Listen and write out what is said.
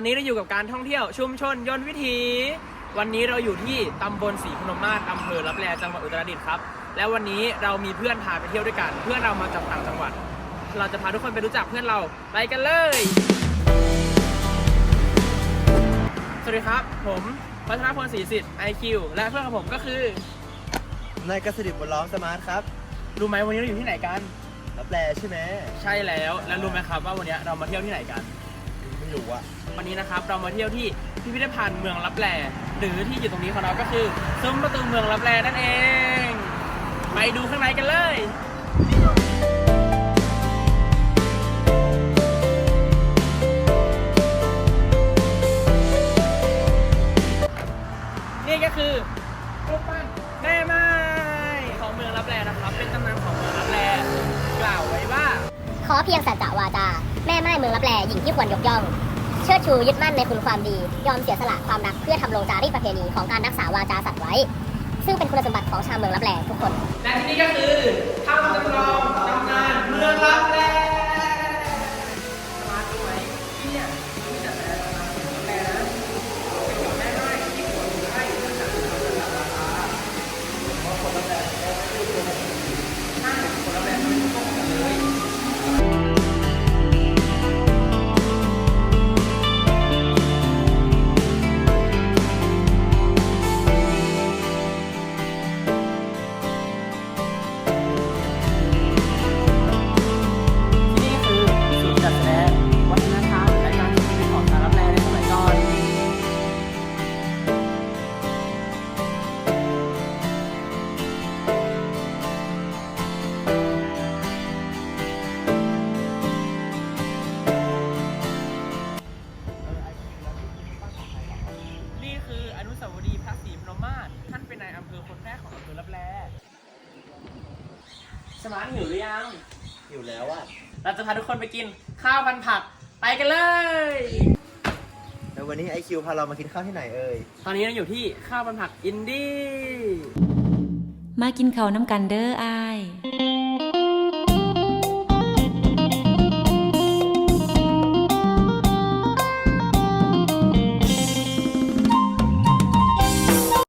วันนี้เราอยู่กับการท่องเที่ยวชุมชนยนต์วิถี วันนี้เราอยู่ที่ตำบลศรีพนมมาศอำเภอรับแลจังหวัดอุตรดิตถ์ครับ และวันนี้เรามีเพื่อนพาไปเที่ยวด้วยกัน เพื่อนเรามาจากต่างจังหวัด เราจะพาทุกคนไปรู้จักเพื่อนเราไปกันเลย สวัสดีครับ ผมพัฒนาพลศรีสิทธิ์ IQ และเพื่อนของผมก็คือนายกสิริบุญล้อมสมาร์ทครับรู้ไหมวันนี้เราอยู่ที่ไหนกันรับแลใช่ไหมใช่แล้วแล้วรู้ไหมครับว่าวันนี้เรามาเที่ยวที่ไหนกัน ไม่รู้อะวันนี้นะครับเรามาเที่ยวที่พิพิธภัณฑ์เมืองลับแลหรือที่อยู่ตรงนี้ของเราก็คือซุ้มประตูเมืองลับแลนั่นเอง ไปดูข้างในกันเลยนี่ก็คือรูปปั้น ขอเพียงสัจจะวาจา แม่ไม้เมืองรับแลหญิงที่ควรยกย่อง เชิดชูยึดมั่นในคุณความดี ยอมเสียสละความรักเพื่อทำลงจารีตประเพณีของการรักษาวาจาสัตว์ไว้ ซึ่งเป็นคุณสมบัติของชาวเมืองรับแลทุกคน และที่นี่ก็คือ สมานหิวหรือยัง อยู่แล้วอะเราจะพาทุกคนไปกินข้าวพันผัก ไปกันเลย แล้ววันนี้ไอคิวพาเรามากินข้าวที่ไหนเอ่ย ตอนนี้เราอยู่ที่ข้าวพันผักอินดี้ มากินข้าวน้ำกันเด้ออายเ